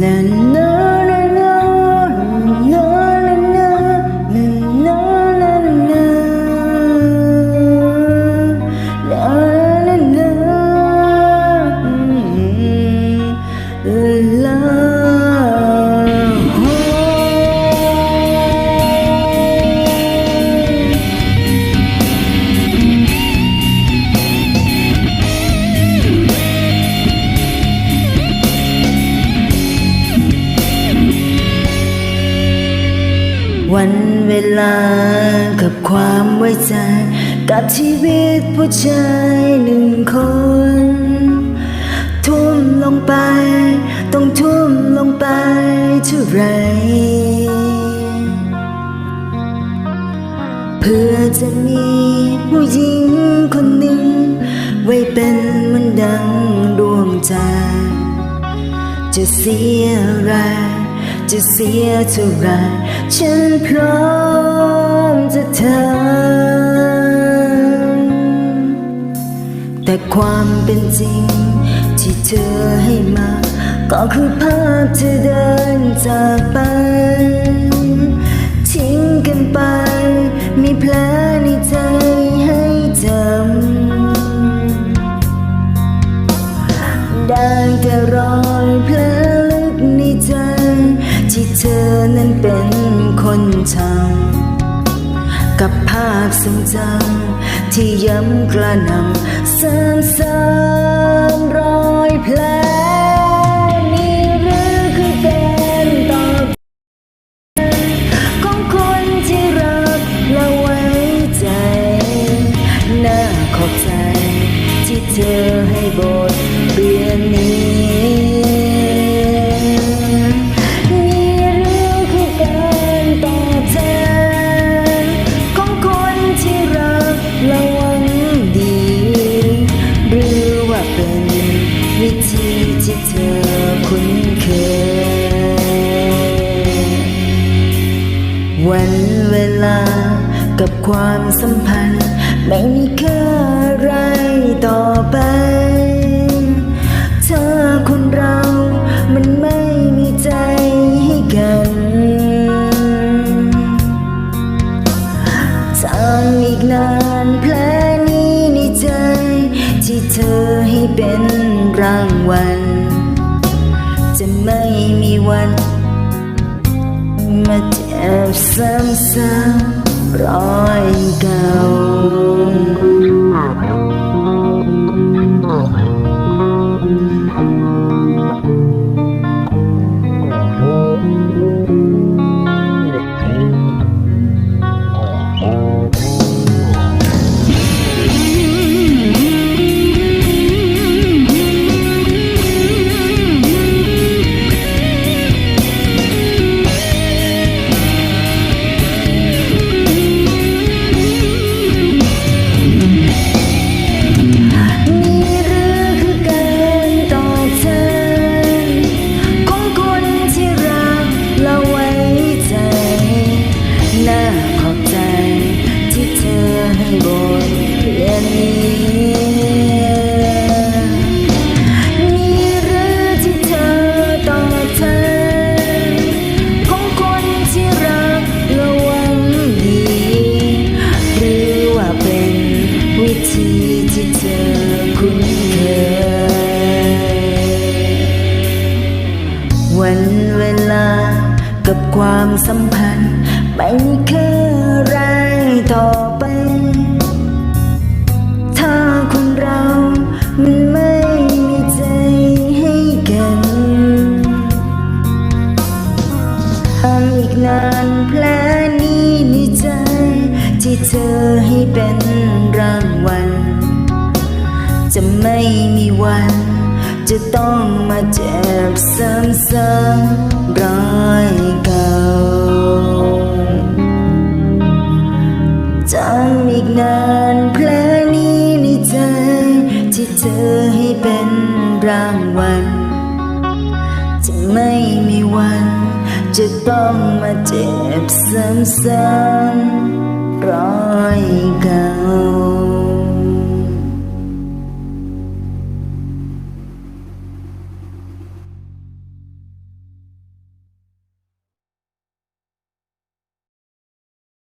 And no วันเวลากับความไว้ใจ กับชีวิตผู้ชายหนึ่งคน ทุ่มลงไป ต้องทุ่มลงไปเท่าไร เพื่อจะมีผู้หญิงคนหนึ่ง ไว้เป็นมันดังดวงใจจะเสียอะไร จะเสียเท่าไรฉันพร้อมจะทำแต่ความเป็นจริงที่เธอให้มา ก็คือภาพเธอเดินจากไป ทิ้งกันไป มีแผลในใจให้จำได้แต่รอ เป็นคนทำกับภาพทรงจำที่ย้ำกระหน่ำซ้ำซ้ำรอยแผลนี่หรือคือการตอบของคนที่รักและไว้ใจ น่าขอบใจที่เธอให้บท อคุ้นเคย วันเวลากับความสัมพันธ์ ไม่มีค่าอะไรต่อไปถ้าคนเรามันไม่มีใจให้กันทางอีกนานแผลนี้ในใจ ที่เธอให้เป็นรางวัล ม่มีวัน มาเจ็บซ้ำๆรอยเก่า ความสัมพันธ์ ไม่ค่าอไรต่อไป ถ้าคนเรามันไม่มีใจให้กันทำอีกนานแผลนี้ในใจ ที่เธอให้เป็นรางวัล จะไม่มีวันจะต้องมาเจ็บซ้ำๆร้อย นานแผลนี้ในใจ ที่เธอให้เป็นรางวัลจะไม่มีวัน จะต้องมาเจ็บซ้ำๆรอยเก่า